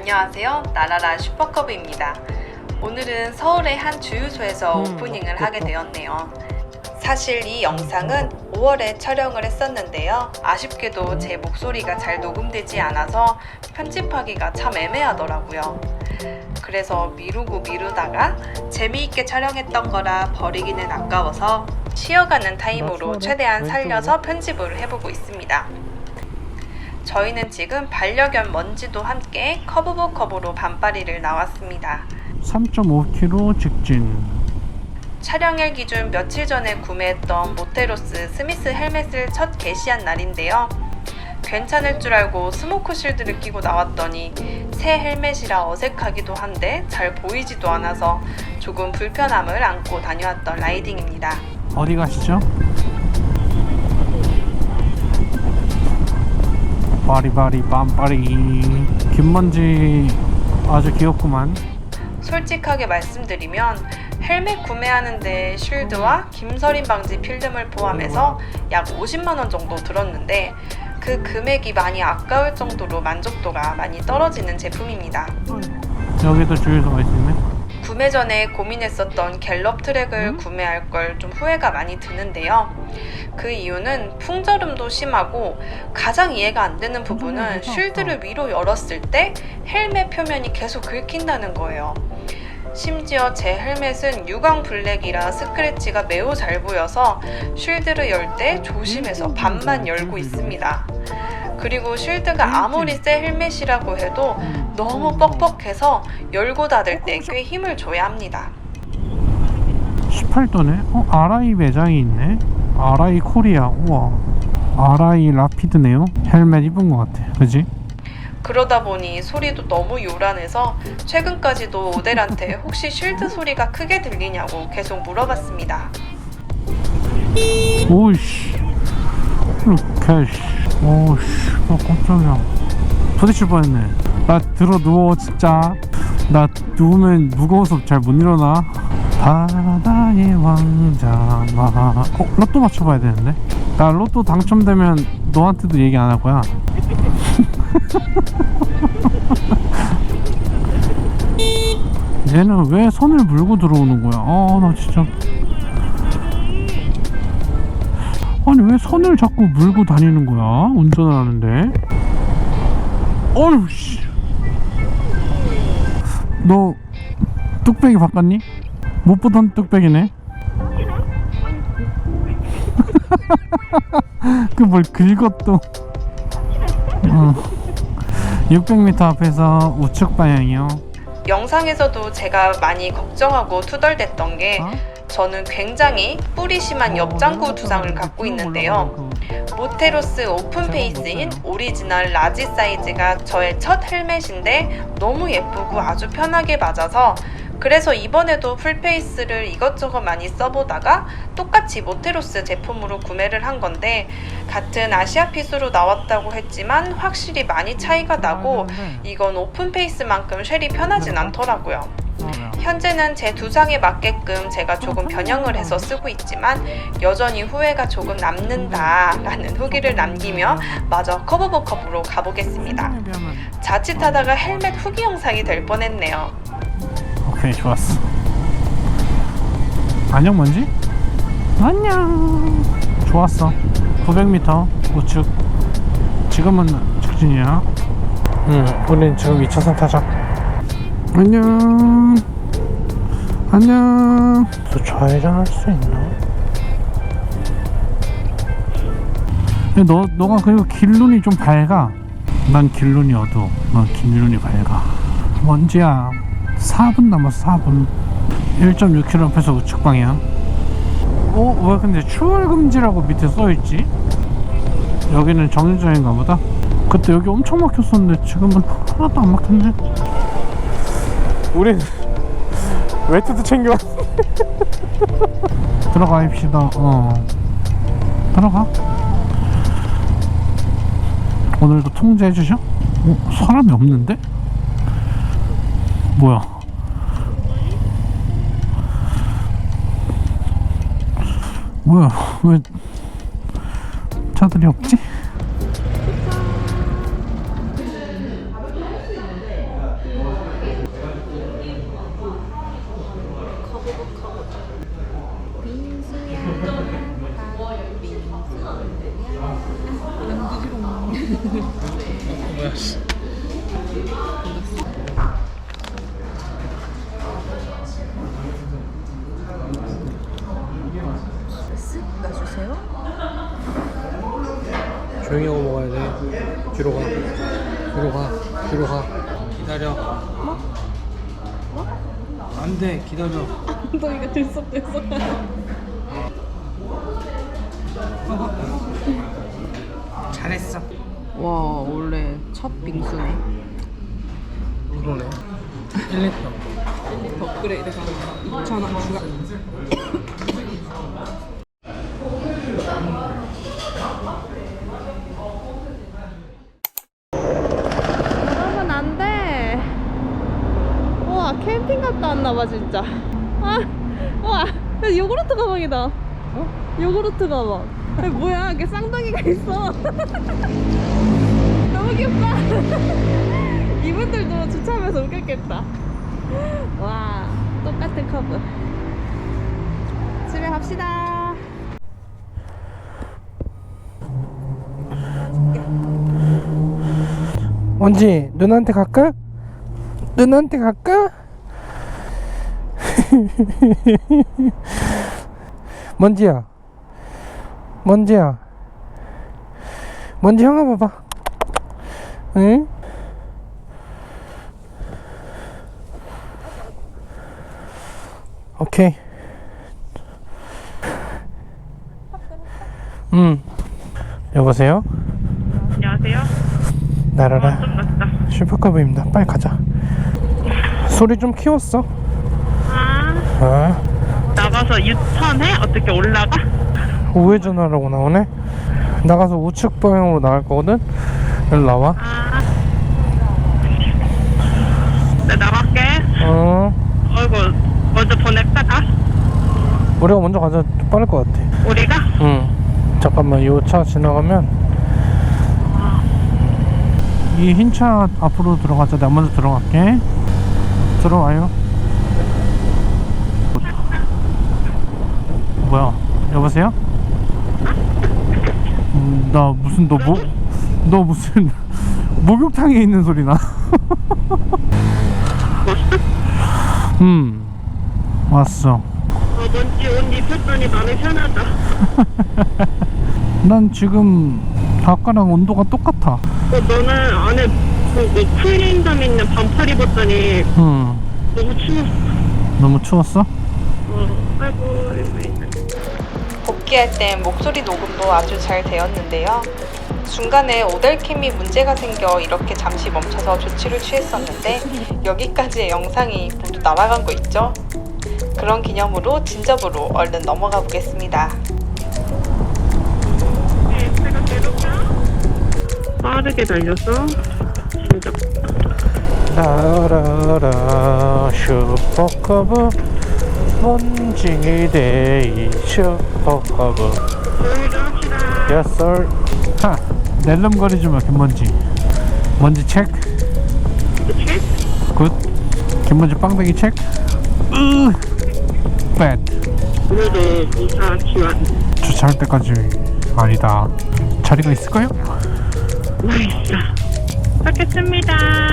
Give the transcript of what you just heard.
안녕하세요. 나라라 슈퍼커브입니다. 오늘은 서울의 한 주유소에서 음, 오프닝을. 하게 되었네요. 사실 이 영상은 5월에 촬영을 했었는데요. 아쉽게도 제 목소리가 잘 녹음되지 않아서 편집하기가 참 애매하더라고요. 그래서 미루고 미루다가 재미있게 촬영했던 거라 버리기는 아까워서 쉬어가는 타임으로 추워래? 최대한? 살려서 편집을 해보고 있습니다. 저희는 지금 반려견 먼지도 함께 커브보 커브로 반파리를 나왔습니다. 3.5km 직진 촬영일 기준 며칠 전에 구매했던 모테로스 스미스 헬멧을 첫 게시한 날인데요. 괜찮을 줄 알고 스모크 실드를 끼고 나왔더니 새 헬멧이라 어색하기도 한데 잘 보이지도 않아서 조금 불편함을 안고 다녀왔던 라이딩입니다. 어디 가시죠? 바리바리 빰빠리. 김먼지 아주 귀엽구만. 솔직하게 말씀드리면 헬멧 구매하는데 쉴드와 김서림 방지 필름을 포함해서 약 50만 원 정도 들었는데 그 금액이 많이 아까울 정도로 만족도가 많이 떨어지는 제품입니다. 여기도 주유소가 있네 구매 전에 고민했었던 갤럽 트랙을 구매할 걸 좀 후회가 많이 드는데요. 그 이유는 풍절음도 심하고 가장 이해가 안 되는 부분은 쉴드를 위로 열었을 때 헬멧 표면이 계속 긁힌다는 거예요. 심지어 제 헬멧은 유광 블랙이라 스크래치가 매우 잘 보여서 쉴드를 열 때 조심해서 반만 열고 있습니다. 그리고 쉴드가 아무리 새 헬멧이라고 해도 너무 뻑뻑해서 열고 닫을 때 꽤 힘을 줘야 합니다. 18도네? 어? RI 매장이 있네 RI 코리아 우와 RI 라피드네요 헬멧 입은 것 같아 그지? 그러다 보니 소리도 너무 요란해서 최근까지도 오델한테 혹시 쉴드 소리가 크게 들리냐고 계속 물어봤습니다. 오이씨 이렇게 씨 오씨 어 깜짝이야. 부딪힐 뻔했네. 나 들어 누워 진짜. 나 누우면 무거워서 잘 못 일어나. 바다의 왕자마. 어 로또 맞춰봐야 되는데? 나 로또 당첨되면 너한테도 얘기 안 할 거야. 얘는 왜 손을 물고 들어오는 거야? 아 나 진짜 아니 왜 손을 자꾸 물고 다니는 거야 운전을 하는데 어휴 씨너 뚝배기 바꿨니? 못 보던 뚝배기네 그 뭘 긁어 또 어. 600m 앞에서 우측 방향이요 영상에서도 제가 많이 걱정하고 투덜댔던 게 어? 저는 굉장히 뿌리 심한 옆장구 두상을 갖고 있는데요. 모테로스 오픈 페이스인 오리지널 라지 사이즈가 저의 첫 헬멧인데 너무 예쁘고 아주 편하게 맞아서 그래서 이번에도 풀페이스를 이것저것 많이 써보다가 똑같이 모테로스 제품으로 구매를 한 건데 같은 아시아 핏으로 나왔다고 했지만 확실히 많이 차이가 나고 이건 오픈 페이스만큼 쉘이 편하진 않더라고요. 현재는 제 두상에 맞게끔 제가 조금 변형을 해서 쓰고 있지만 여전히 후회가 조금 남는다라는 후기를 남기며 마저 커브버컵으로 가보겠습니다. 자칫하다가 헬멧 후기 영상이 될 뻔했네요. 오케이 좋았어. 안녕 먼지? 안녕. 좋았어. 900m 우측. 지금은 직진이야. 응 우린 지금 2차선 타자. 안녕 안녕. 또 좌회전할 수 있나? 야, 너, 너가 그리고 길눈이 좀 밝아. 난 길눈이 어두워. 넌 길눈이 밝아. 먼지야 4분 남았어 4분. 1.6km 앞에서 우측 방향 어? 왜 근데 추월 금지라고 밑에 써있지? 여기는 정류장인가 보다. 그때 여기 엄청 막혔었는데 지금은 하나도 안 막혔네. 우린 웨트도 챙겨 들어가 입시다 어 들어가 오늘도 통제해 주셔? 어? 사람이 없는데? 뭐야? 뭐야? 왜 차들이 없지? 뭐야 씨. 쓱 놔주세요. 조용히 하고 먹어야 돼. 뒤로 가. 뒤로 가. 뒤로 가. 기다려. 뭐? 안 돼. 기다려. 너 이거 들썩들썩. 잘했어. 와 원래 첫 빙수네. 그러네. 1리터. 1리터 업그레이드 가능하 2,000원 추가. 여러분 안 돼. 우와 캠핑 갔다 왔나봐 진짜. 아, 우와 요구르트 가방이다. 어? 요구르트 가방. 아니, 뭐야 이게 쌍둥이가 있어. 귀엽다. 이분들도 주차하면서 웃겼겠다. 와 똑같은 커브. 집에 갑시다. 원지 누나한테 갈까? 누나한테 갈까? 먼지야 먼지야 먼지 형아 봐봐 응? 오케이 음 여보세요? 안녕하세요. 나라라 좀 맞다. 슈퍼카브입니다. 빨리 가자. 소리 좀 키웠어. 아, 아, 나가서 유턴해? 어떻게 올라가? 우회전하라고 나오네. 나가서 우측 방향으로 나갈 거거든. 여기 나와. 아, 나 나갈게. 어, 어이구, 먼저 다? 우리가 먼저 가자. 좀 빠를 것 같아. 우리가? 응. 잠깐만, 이 차 지나가면 이 흰 차 앞으로 들어가자. 내가 먼저 들어갈게. 들어와요. 뭐야? 여보세요? 음, 나 무슨 너 뭐? 너 무슨 목욕탕에 있는 소리 나? 음 왔어. 어, 먼지 옷 입혔더니 마음이 편하다. 난 지금 아까랑 온도가 똑같아. 어, 너는 안에 그, 뭐, 쿨링감 있는 반팔 입었더니 음 너무 추워. 너무 추웠어? 어, 아이고. 복귀할 땐 목소리 녹음도 아주 잘 되었는데요. 중간에 오달캠이 문제가 생겨 이렇게 잠시 멈춰서 조치를 취했었는데 여기까지의 영상이 모두 날아간 거 있죠? 그런 기념으로 진접으로 얼른 넘어가 보겠습니다. 빠르게 달려서 진짜 라라라 슈퍼커브 먼지데이 슈퍼커브 조용히 좀 합시다. 예썰 하 낼름거리지 마 김먼지 먼지 체크? 굿 김먼지 빵댕이 체크 으 뱃. 오늘도 이사 지원. 주차할 때까지 아니다 자리가 있을까요? 나이스. 하겠습니다.